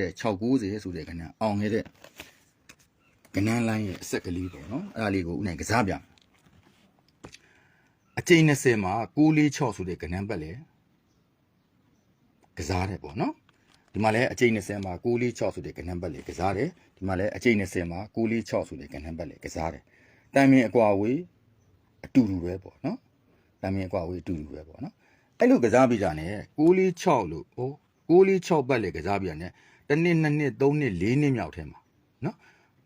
တဲ့690ဆိုတဲ့ကဏ္ဍအောင်ခဲ့တဲ့ကဏ္ဍလိုင်းရဲ့အဆက်ကလေးပေါ့နော်အဲ့ဒါလေးကိုဦးနိုင်ကစားပြမယ်အချိန်20မှာ646ဆိုတဲ့ကဏ္ဍပတ်လေကစားတယ်ပေါ့နော်ဒီမှာလည်းအချိန်20မှာ646ဆိုတဲ့ကဏ္ဍပတ်လေကစားတယ်ဒီမှာလည်းအချိန်20မှာ646ဆိုတဲ့ကဏ္ဍပတ်လေကစားတယ်တန်မြင်အကွာဝေးအတူတူပဲပေါ့နော်တန်မြင်အကွာဝေးအတူတူပဲပေါ့နော်အဲ့လိုကစားပြီးတာ ਨੇ 646လို့ဟို646ပတ်လေကစားပြီးတာ ਨੇ တစ်နှစ်နှစ်နှစ်သုံးနှစ်လေးနှစ်မြောက်ထဲမှာနော်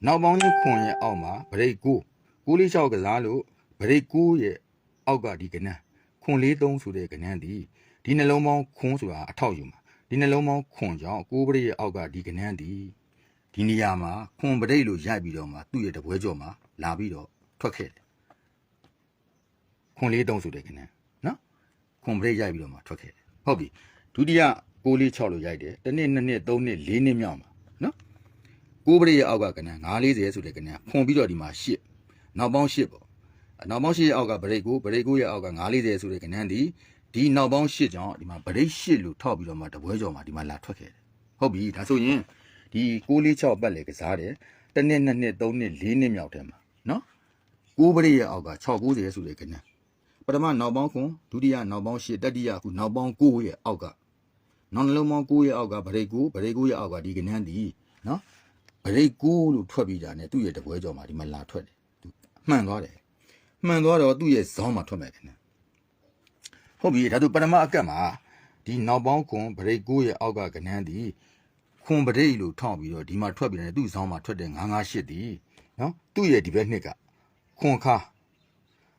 နောက်ပေါင်းကြီးခွန်ရဲ့အောက်မှာဗရိတ်9 646ကစားလို့ဗရိတ်9ရဲ့အောက်ကဒီကဏ္ဍခွန်43ဆိုတဲ့ကဏ္ဍဒီဒီနှလုံးပေါင်းခွန်ဆိုတာအထောက်ယူမှာဒီနှလုံးပေါင်းခွန်ကြောင့်ကိုးပရိတ်ရဲ့အောက်ကဒီကဏ္ဍဒီဒီနေရာမှာခွန်ပရိတ်လို့ရိုက်ပြီးတော့မှသူ့ရဲ့တပွဲကြော်မှာလာပြီးတော့ထွက်ခဲ့တယ်ခွန်43ဆိုတဲ့ကဏ္ဍနော်ခွန်ပရိတ်ရိုက်ပြီးတော့မှထွက်ခဲ့တယ်ဟုတ်ပြီဒုတိယ 6လေး6လို့ရိုက်တယ်တစ်နှစ်နှစ်နှစ်သုံးနှစ်လေးနှစ်မြောက်မှာနော်ကိုးပရိတ်ရဲ့အောက်ကကဏ္ဍ940ဆိုတဲ့ကဏ္ဍခွန်ပြီးတော့ဒီမှာ8နောက်ပေါင်း8ပေါ့နောက်ပေါင်း8ရဲ့အောက်ကဗရိတ်ကိုဗရိတ်ကိုရဲ့အောက်က940ဆိုတဲ့ကဏ္ဍဒီဒီနောက်ပေါင်း8ကြောင့်ဒီမှာဗရိတ်8လို့ထောက်ပြီးတော့မှတပွဲကြော်မှာဒီမှာလာထွက်ခဲ့တယ်ဟုတ်ပြီဒါဆိုရင်ဒီ646ပတ်လေကစားတယ်တစ်နှစ်နှစ်နှစ်သုံးနှစ်လေးနှစ်မြောက်ထဲမှာနော်ကိုးပရိတ်ရဲ့အောက်က690ဆိုတဲ့ကဏ္ဍပထမနောက်ပေါင်းခွန်ဒုတိယနောက်ပေါင်း8တတိယအခုနောက်ပေါင်း9ရဲ့အောက်က နောက်နှလုံးပေါင်း9ရဲ့အောက်ကဗရိတ်9ဗရိတ်9ရဲ့အောက်ကဒီကနန်းဒီနော်ဗရိတ်9လို့ထွက်ပြီးတာ ਨੇ သူ့ရဲ့တပွဲကြော်မှာဒီမှာလာထွက်တယ်သူမှန်သွားတယ်မှန်သွားတော့သူ့ရဲ့ဇောင်းမှာထွက်မယ်ကနန်းဟုတ်ပြီဒါဆိုပထမအကတ်မှာဒီနောက်ပေါင်းခွန်ဗရိတ်9ရဲ့အောက်ကကနန်းဒီခွန်ဗရိတ်လို့ထောက်ပြီးတော့ဒီမှာထွက်ပြီးတယ်သူ့ဇောင်းမှာထွက်တယ်958ဒီနော်သူ့ရဲ့ဒီဘက်နှစ်ကခွန်ခါ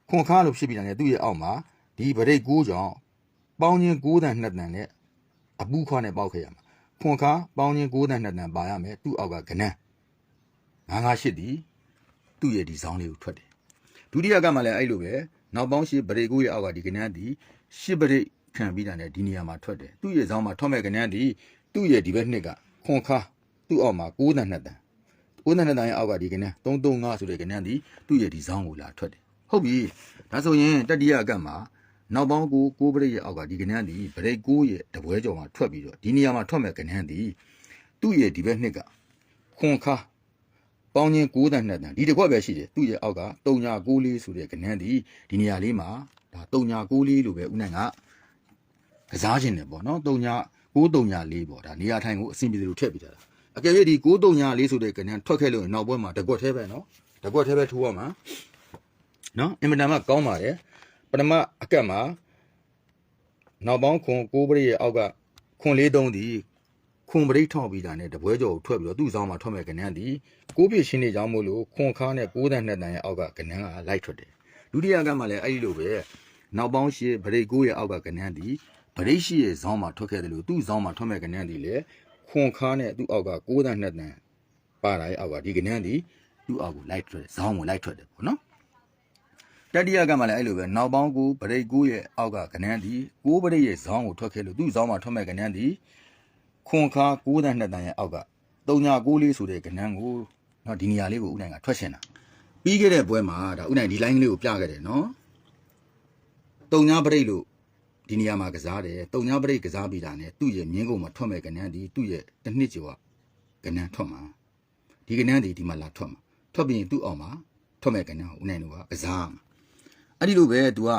ခွန်ခါလို့ဖြစ်ပြီးတာ ਨੇ သူ့ရဲ့အောက်မှာဒီဗရိတ်9ကြောင့်ပေါင်းချင်း9တန်2တန်နဲ့ အပူခွားနဲ့ပေါက်ခဲ့ရမှာခွန်ခါပေါင်းချင်း9တန်2တန်ပါရမယ်သူ့အောက်ကကနန်း958ဒီသူ့ရဲ့ဒီဇောင်းလေးကိုထွက်တယ်ဒုတိယကမှလည်းအဲ့လိုပဲနောက်ပေါင်းရှိဗရိတ်ကိုရဲ့အောက်ကဒီကနန်းဒီရှစ်ဗရိတ်ခံပြီးတာနဲ့ဒီနေရာမှာထွက်တယ်သူ့ရဲ့ဇောင်းမှာထွက်မဲ့ကနန်းဒီသူ့ရဲ့ဒီဘက်နှစ်ကခွန်ခါသူ့အောက်မှာ9တန်2တန်9တန်2တန်ရဲ့အောက်ကဒီကနန်း335ဆိုတဲ့ကနန်းဒီသူ့ရဲ့ဒီဇောင်းကိုလာထွက်တယ်ဟုတ်ပြီဒါဆိုရင်တတိယအကမှာ နောက်ပေါင်းကိုကိုးပရိတ်ရဲ့အောက်ကဒီကနန်းဒီဗရိတ်ကိုရဲ့တပွဲကြော်မှာထွက်ပြီးတော့ဒီနေရာမှာထွက်မဲ့ကနန်းဒီသူ့ရဲ့ဒီဘက်နှစ်ကခွန်ခါပေါင်းချင်း9တန်2တန်ဒီတစ်ခွက်ပဲရှိတယ်သူ့ရဲ့အောက်က394လေးဆိုတဲ့ကနန်းဒီဒီနေရာလေးမှာဒါ394လေးလို့ပဲဦးနိုင်ကကစားခြင်းတယ်ပေါ့နော်3994ပေါ့ဒါနေရာထိုင်ကိုအဆင်ပြေတယ်လို့ထည့်ပြထားတာအကယ်၍ဒီ934ဆိုတဲ့ကနန်းထွက်ခဲ့လို့နောက်ပွဲမှာတကွက်သေးပဲနော်တကွက်သေးပဲထိုးရမှာနော်အင်မတန်မှကောင်းပါတယ် ပထမအကက်မှာနောက်ပေါင်းခွန်9ပရိရဲ့အောက်ကခွန်လေးသုံးဒီခွန်ပရိထောက်ပြီးတာနဲ့တပွဲကြော်ကိုထွက်ပြီးတော့သူ့ဆောင်မှာထွက်မဲ့ကနန်းဒီကိုးပြရှင်းနေကြောင်းမို့လို့ခွန်ခါနဲ့9တန်2တန်ရဲ့အောက်ကကနန်းကလိုက်ထွက်တယ်ဒုတိယကမှလည်းအဲ့ဒီလိုပဲနောက်ပေါင်းရှစ်ဗရိတ်9ရဲ့အောက်ကကနန်းဒီဗရိတ်ရှိရဲ့ဇောင်းမှာထွက်ခဲ့တယ်လို့သူ့ဇောင်းမှာထွက်မဲ့ကနန်းဒီလေခွန်ခါနဲ့သူ့အောက်က9တန်2တန်ပါတာရဲ့အောက်ကဒီကနန်းဒီသူ့အောက်ကိုလိုက်ထွက်တယ်ဇောင်းကိုလိုက်ထွက်တယ်ပေါ့နော် တတိယကမှလည်းအဲ့လိုပဲနောက်ပေါင်းကိုဗရိတ်ကိုရဲ့အောက်ကကနန်းဒီကိုဗရိတ်ရဲ့ဇောင်းကိုထွက်ခဲ့လို့သူ့ဇောင်းမှာထွက်မဲ့ကနန်းဒီခွန်ခါ9တန်2တန်ရဲ့အောက်က39လေးဆိုတဲ့ကနန်းကိုနော်ဒီနေရာလေးကိုဦးနိုင်ကထွက်ရှင်တာပြီးခဲ့တဲ့ပွဲမှာဒါဦးနိုင်ဒီ line လေးကိုပြခဲ့တယ်နော်39ဗရိတ်လို့ဒီနေရာမှာကစားတယ်39ဗရိတ်ကစားပြီးတာ ਨੇ သူ့ရဲ့မြင်းကုံမှာထွက်မဲ့ကနန်းဒီသူ့ရဲ့တစ်နှစ်ကျော်ကကနန်းထွက်မှာဒီကနန်းဒီဒီမှာလာထွက်မှာထွက်ပြီးရင်သူ့အောင်မှာထွက်မဲ့ကနန်းကိုဦးနိုင်တို့ကကစားမှာ အဲ့ဒီလိုပဲ तू က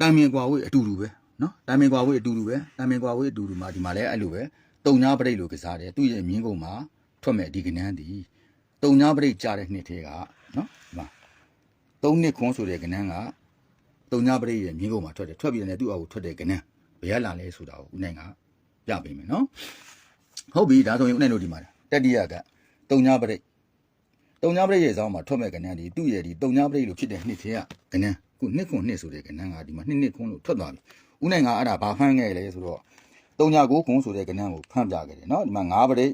တာမင်ကွာဝေးအတူတူပဲနော်တာမင်ကွာဝေးအတူတူပဲတာမင်ကွာဝေးအတူတူမှာဒီမှာလည်းအဲ့လိုပဲတုံညာပရိတ်လို့ကစားတယ်သူ့ရဲ့မြင်းကုံမှာထွက်မဲ့ဒီကနန်းဒီတုံညာပရိတ်ကြားတဲ့နှစ်သေးကနော်ဒီမှာသုံးနှစ်ခွန်းဆိုတဲ့ကနန်းကတုံညာပရိတ်ရဲ့မြင်းကုံမှာထွက်တယ်ထွက်ပြီးတယ်သူ့အောက်ကိုထွက်တဲ့ကနန်းဘယ်ရလာလဲဆိုတာကိုဦးနိုင်ကပြပေးမယ်နော်ဟုတ်ပြီဒါဆိုရင်ဦးနိုင်တို့ဒီမှာတတိယကတုံညာပရိတ် တုံညာပရိတ်ရဲ့အဆောင်မှာထွက်မဲ့ကဏ္ဍဒီသူ့ရဲ့ဒီတုံညာပရိတ်လို့ဖြစ်တဲ့နှစ်ထဲကကဏ္ဍခုနှစ်ခွန်နှစ်ဆိုတဲ့ကဏ္ဍကဒီမှာနှစ်နှစ်ခွန်လို့ထွက်သွားပြီဥနိုင်ကအဲ့ဒါဘာဖမ်းခဲ့လဲဆိုတော့တုံညာကိုခွန်ဆိုတဲ့ကဏ္ဍကိုဖမ်းပြခဲ့တယ်เนาะဒီမှာ၅ပရိတ်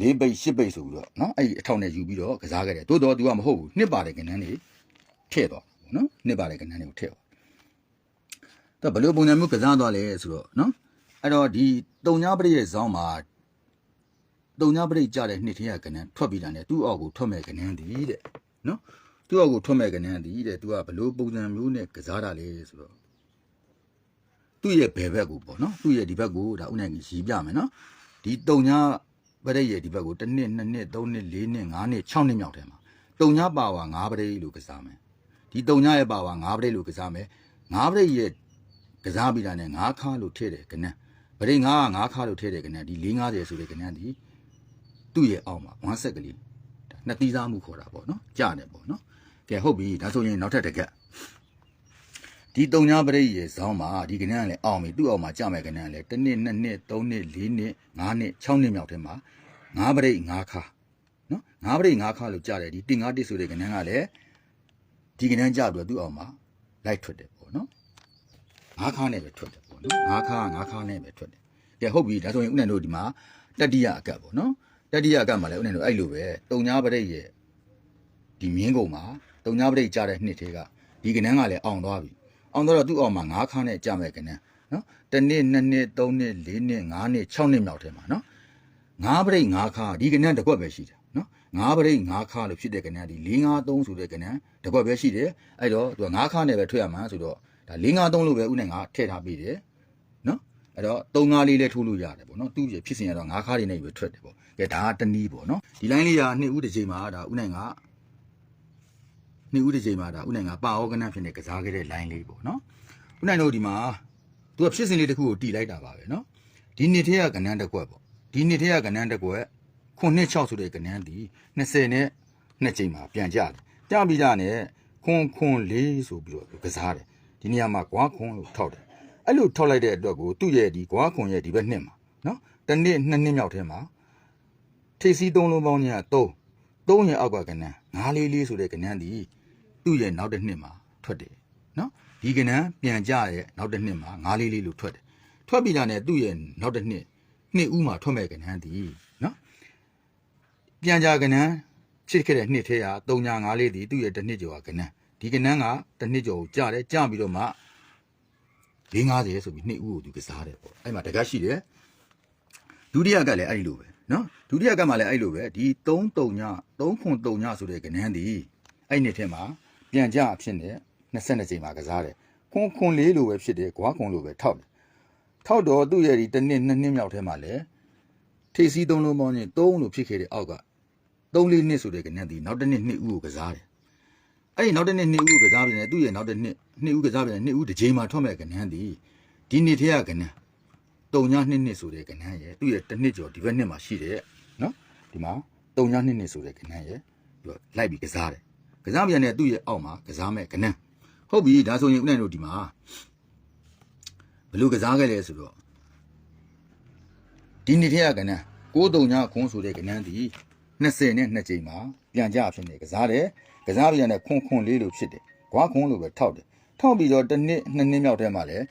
၄ပိတ်၈ပိတ်ဆိုပြီးတော့เนาะအဲ့ဒီအထောက်နဲ့ယူပြီးတော့ကစားခဲ့တယ်တိုးတော့ तू ကမဟုတ်ဘူးနှစ်ပါတဲ့ကဏ္ဍတွေထည့်သွားတယ်เนาะနှစ်ပါတဲ့ကဏ္ဍတွေကိုထည့်သွားတော့ဘယ်လိုပုံစံမျိုးကစားသွားလဲဆိုတော့เนาะအဲ့တော့ဒီတုံညာပရိတ်ရဲ့ဇောင်းမှာ တုံညာပရိတ်ကြတဲ့နှစ်ထင်းကကနန်းထွက်ပြီးတာနဲ့သူ့အောက်ကိုထွက်မဲ့ကနန်းသည်တဲ့နော်သူ့အောက်ကိုထွက်မဲ့ကနန်းသည်တဲ့သူကဘလို့ပုံစံမျိုးနဲ့ကစားတာလဲဆိုတော့သူ့ရဲ့ဘယ်ဘက်ကိုပေါ့နော်သူ့ရဲ့ဒီဘက်ကိုဒါဥနိုင်ကြီးရီးပြမယ်နော်ဒီတုံညာပရိတ်ရဲ့ဒီဘက်ကိုတစ်နှစ်နှစ်နှစ်သုံးနှစ်လေးနှစ်ငါးနှစ်6နှစ်မြောက်ထဲမှာတုံညာပါဝါ9ပရိတ်လို့ကစားမယ်ဒီတုံညာရဲ့ပါဝါ9ပရိတ်လို့ကစားမယ်9ပရိတ်ရဲ့ကစားပြီးတာနဲ့9ခါလို့ထည့်တယ်ကနန်းပရိတ်9က9ခါလို့ထည့်တယ်ကနန်းဒီ450ဆိုတဲ့ကနန်းဒီ သူ့ရဲ့အောက်မှာ1ဆက်ကလေးဒါနှစ်သီးသားမှုခေါ်တာပေါ့နော်ကြားတယ်ပေါ့နော်ကဲဟုတ်ပြီဒါဆိုရင်နောက်ထပ်တစ်ခက်ဒီတုံညာပရိတ်ရဲ့ဇောင်းမှာဒီကနန်းကလည်းအောင်ပြီသူ့အောင်မှာကြမဲ့ကနန်းကလည်းတစ်နှစ်နှစ်နှစ်သုံးနှစ်လေးနှစ်ငါးနှစ်6နှစ်မြောက်ထဲမှာငါးပရိတ်ငါးခါနော်ငါးပရိတ်ငါးခါလို့ကြားတယ်ဒီတင်ငါးတစ်ဆိုတဲ့ကနန်းကလည်းဒီကနန်းကြပြီးတော့သူ့အောင်မှာလိုက်ထွက်တယ်ပေါ့နော်ငါးခါနဲ့ပဲထွက်တယ်ပေါ့နော်ငါးခါငါးခါနဲ့ပဲထွက်တယ်ကဲဟုတ်ပြီဒါဆိုရင်ဦးနန်တို့ဒီမှာတတိယအကတ်ပေါ့နော် တတိယအကတ်မှာလည်းဦးနန်တို့အဲ့လိုပဲတုံညာပရိတ်ရဲ့ဒီမြင်းကုံမှာတုံညာပရိတ်ကြားတဲ့နှစ်သေးကဒီကနန်းကလည်းအောင်သွားပြီအောင်တော့သူ့အောင်မှာ9ခါနဲ့ကြာမဲ့ကနန်းနော်တစ်နှစ်နှစ်နှစ်သုံးနှစ်လေးနှစ်ငါးနှစ်6နှစ်မြောက်ထဲမှာနော်9ပရိတ်9ခါဒီကနန်းတစ်ခွက်ပဲရှိတယ်နော်9ပရိတ်9ခါလို့ဖြစ်တဲ့ကနန်းဒီ4 5 3ဆိုတဲ့ကနန်းတစ်ခွက်ပဲရှိတယ်အဲ့တော့သူက9ခါနဲ့ပဲထွက်ရမှာဆိုတော့ဒါ4 5 3လို့ပဲဥနဲ့ငါထည့်ထားပြီးတယ်နော်အဲ့တော့3 5လေးလည်းထိုးလို့ရတယ်ပေါ့နော်သူ့ရဲ့ဖြစ်စဉ်ကတော့9ခါလေးနဲ့ပဲထွက်တယ်ပေါ့ ကဲဒါတနည်းပေါ့နော်ဒီလိုင်းလေးကနှစ်ဦးတစ်ချိန်မှာဒါဦးနိုင်ကနှစ်ဦးတစ်ချိန်မှာဒါဦးနိုင်ကပါဩကနဖြစ်နေကစားခဲ့တဲ့လိုင်းလေးပေါ့နော်ဦးနိုင်တို့ဒီမှာသူကဖြစ်စဉ်လေးတစ်ခုကိုတီလိုက်တာပါပဲနော်ဒီနှစ်ထဲကကဏ္ဍတစ်ခွက်ပေါ့ဒီနှစ်ထဲကကဏ္ဍတစ်ခွက်ခုနှစ်6ဆိုတဲ့ကဏ္ဍဒီ20နဲ့နှစ်ချိန်မှာပြန်ကြတယ်ကြပြီးကြနဲ့ခွန်ခွန်လေးဆိုပြီးတော့ကစားတယ်ဒီနေရာမှာကွာခွန်လို့ထောက်တယ်အဲ့လိုထောက်လိုက်တဲ့အတွက်ကိုသူ့ရဲ့ဒီကွာခွန်ရဲ့ဒီဘက်နှစ်မှာနော်တစ်နှစ်နှစ်နှစ်မြောက်ထဲမှာ ထိပ်စီးသုံးလုံးပေါင်းညာသုံးသုံးရဲ့အောက်ကကဏ္ဍငါးလေးလေးဆိုတဲ့ကဏ္ဍဒီသူ့ရဲ့နောက်တစ်နှစ်မှာထွက်တယ်နော်ဒီကဏ္ဍပြန်ကြရဲ့နောက်တစ်နှစ်မှာငါးလေးလေးလို့ထွက်တယ်ထွက်ပြီးတာနဲ့သူ့ရဲ့နောက်တစ်နှစ်နှစ်ဦးမှာထွက်မဲ့ကဏ္ဍဒီနော်ပြန်ကြကဏ္ဍဖြစ်ခဲ့တဲ့နှစ်ထဲကသုံးညာငါးလေးဒီသူ့ရဲ့တစ်နှစ်ကျော်ကဏ္ဍဒီကဏ္ဍကတစ်နှစ်ကျော်ကိုကြတယ်ကြပြီးတော့မှ50ဆိုပြီးနှစ်ဦးကိုသူကစားတယ်ပေါ့အဲ့မှာတကတ်ရှိတယ်ဒုတိယကလည်းအဲ့ဒီလိုပဲ နော်ဒုတိယကမှာလည်းအဲ့လိုပဲဒီ3 3ည3 9ညဆိုတဲ့ကဏ္ဍဒီအဲ့နှစ်ထဲမှာပြန်ကြအဖြစ်နဲ့22ချိန်မှာကစားတယ်ခွန်ခွန်လေးလိုပဲဖြစ်တယ်ကွာခွန်လိုပဲထောက်တယ်ထောက်တော့သူ့ရဲ့ဒီတစ်နှစ်နှစ်နှစ်မြောက်ထဲမှာလည်းထိပ်စီး3လုံးပေါင်းရင်3လို့ဖြစ်ခဲ့တဲ့အောက်က3လေးနှစ်ဆိုတဲ့ကဏ္ဍဒီနောက်တစ်နှစ်နှစ်ဦးကိုကစားတယ်အဲ့ဒီနောက်တစ်နှစ်နှစ်ဦးကိုကစားပြန်တယ်သူ့ရဲ့နောက်တစ်နှစ်နှစ်ဦးကစားပြန်တယ်နှစ်ဦးတစ်ချိန်မှာထွက်မဲ့ကဏ္ဍဒီဒီနှစ်ထဲကကဏ္ဍ 3ည2နှစ်ဆိုတဲ့ကဏ္ဍရဲ့သူ့ရဲ့တစ်နှစ်ကျော်ဒီဘက်နှစ်မှာရှိတဲ့နော်ဒီမှာ3ည2နှစ်ဆိုတဲ့ကဏ္ဍရဲ့ပြီးတော့လိုက်ပြီးကစားတယ်ကစားပြန်တဲ့သူ့ရဲ့အောက်မှာကစားမဲ့ကဏ္ဍဟုတ်ပြီဒါဆိုရင်ဦးနိုင်တို့ဒီမှာဘလို့ကစားခဲ့လဲဆိုတော့ဒီနေ့ထက်ကဏ္ဍ93ညခွန်းဆိုတဲ့ကဏ္ဍဒီ20နဲ့2ချိန်မှာပြန်ကြဖြစ်နေကစားတယ်ကစားပြန်တဲ့ခွန်းခွန်းလေးလိုဖြစ်တယ်ဂွားခွန်းလိုပဲထောက်တယ်ထောက်ပြီးတော့တစ်နှစ်နှစ်နှစ်မြောက်ထဲမှာလည်း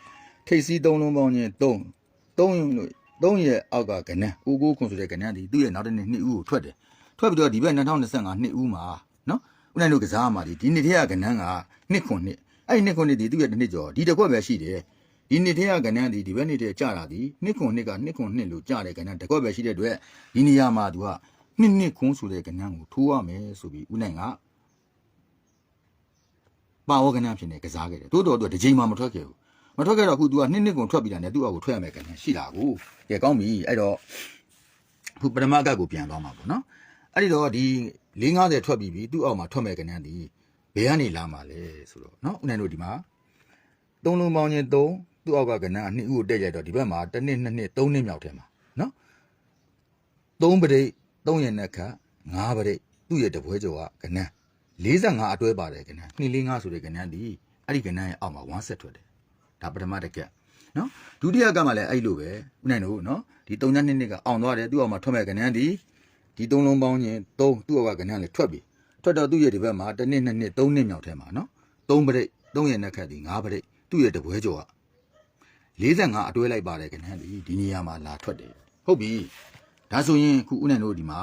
ထိပ်စီးသုံးလုံးပေါင်းချင်း3 3ရင်လို့3ရဲ့အောက်ကကနန်းဦးကိုခွန်းဆိုတဲ့ကနန်းဒီသူ့ရဲ့နောက်တစ်နှစ်နှစ်ဦးကိုထွက်တယ်ထွက်ပြီးတော့ဒီဘက်2025နှစ်ဦးမှာနော်ဦးနိုင်တို့ကစားမှာဒီဒီနေ့ထက်ကကနန်းကနှစ်ခွန်းနှစ်အဲ့ဒီနှစ်ခုနှစ်ဒီသူ့ရဲ့တစ်နှစ်ကျော်ဒီတစ်ခွက်ပဲရှိတယ်ဒီနှစ်ထဲကကဏ္ဍဒီဒီဘက်နှစ်ထဲကြာတာဒီနှစ်ခွန်နှစ်ကနှစ်ခွန်နှစ်လို့ကြာတဲ့ကဏ္ဍတစ်ခွက်ပဲရှိတဲ့အတွက်ဒီနေရာမှာသူကနှစ်နှစ်ခွန်းဆိုတဲ့ကဏ္ဍကိုထိုးရမယ်ဆိုပြီးဦးနိုင်ကပါဝကဏ္ဍဖြစ်နေကစားခဲ့တယ်တိုးတော်သူကတစ်ချိန်မှမထွက်ခဲ့ဘူး မထွက်ခဲ့တော့ခု तू ကနှစ်နှစ်ကုန်ထွက်ပြီတာနဲ့သူ့အကိုထွက်ရမယ်ကနေရှိတာကိုကဲကောင်းပြီအဲ့တော့ခုပထမအကတ်ကိုပြန်သွားမှာပေါ့နော်အဲ့ဒီတော့ဒီ450ထွက်ပြီးပြီသူ့အောက်မှာထွက်မဲ့ကနေဒီဘယ်ကနေလာမှာလဲဆိုတော့နော်ဦးနိုင်တို့ဒီမှာသုံးလုံးပေါင်းချင်းသုံးသူ့အောက်ကကဏ္ဍနှစ်ဦးကိုတက်ကြတော့ဒီဘက်မှာတစ်နှစ်နှစ်နှစ်သုံးနှစ်မြောက်ထဲမှာနော်သုံးပရိသုံးရနှစ်ခါငါးပရိသူ့ရဲ့တပွဲကျော်ကကဏ္ဍ45အတွဲပါတယ်ကဏ္ဍ245ဆိုတဲ့ကဏ္ဍဒီအဲ့ဒီကဏ္ဍရဲ့အောက်မှာ1ဆက်ထွက်တယ် ဒါပထမတစ်ကက်နော်ဒုတိယကမှလည်းအဲ့လိုပဲဥနိုင်တို့နော်ဒီ၃ညနှစ်နှစ်ကအောင်သွားတယ်သူ့အောင်မှာထွက်မဲ့ကဏ္ဍဒီဒီ၃လုံးပေါင်းရင်၃သူ့အောင်ကကဏ္ဍလည်းထွက်ပြီထွက်တော့သူ့ရဲ့ဒီဘက်မှာတစ်နှစ်နှစ်နှစ်၃နှစ်မြောက်ထဲမှာနော်၃ပရိတ်၃ရဲ့နှက်ခတ်ဒီ၅ပရိတ်သူ့ရဲ့တပွဲကျော်က45အတွဲလိုက်ပါတယ်ကဏ္ဍဒီဒီနေရာမှာလာထွက်တယ်ဟုတ်ပြီဒါဆိုရင်ခုဥနိုင်တို့ဒီမှာ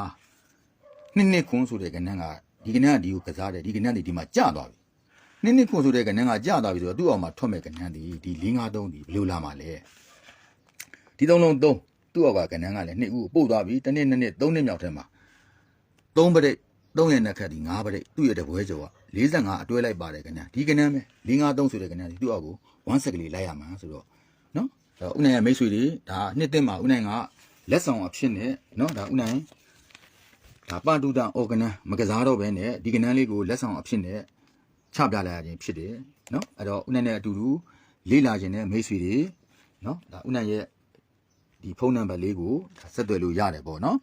နှစ်နှစ်ခွန်းဆိုတဲ့ကဏ္ဍကဒီကဏ္ဍကဒီကိုကစားတယ်ဒီကဏ္ဍကဒီမှာကျသွားပြီ နှစ်နှစ်ခုဆိုတဲ့ကဏ္ဍကကြာသွားပြီဆိုတော့သူ့အောင်မှာထွက်မဲ့ကဏ္ဍဒီဒီ၄၅သုံးဒီဘယ်လိုလာမှာလဲဒီသုံးလုံးသုံးသူ့အောင်ကကဏ္ဍကလည်းနှစ်ဦးပို့သွားပြီတစ်နှစ်နှစ်နှစ်သုံးနှစ်မြောက်ထဲမှာသုံးပရိတ်သုံးရနှစ်ခက်ဒီ၅ပရိတ်သူ့ရတဲ့ဘွဲကျော်က45အတွဲလိုက်ပါတယ်ကဏ္ဍဒီကဏ္ဍပဲ၄၅သုံးဆိုတဲ့ကဏ္ဍဒီသူ့အောင်ကို1စက်ကလေးလိုက်ရမှာဆိုတော့နော်ဥနိုင်ရမိတ်ဆွေတွေဒါနှစ်သက်မှာဥနိုင်ကလက်ဆောင်အဖြစ်နဲ့နော်ဒါဥနိုင်ဒါပတူတန်အော်ဂနန်မကစားတော့ဘဲနဲ့ဒီကဏ္ဍလေးကိုလက်ဆောင်အဖြစ်နဲ့ ချပြလာရခြင်းဖြစ်တယ်နော်အဲ့တော့ဦးနိုင်နဲ့အတူတူလေ့လာခြင်းနဲ့မိတ်ဆွေတွေနော်ဒါဦးနိုင်ရဲ့ဒီဖုန်းနံပါတ်လေးကိုဆက်သွယ်လို့ရတယ်ပေါ့နော်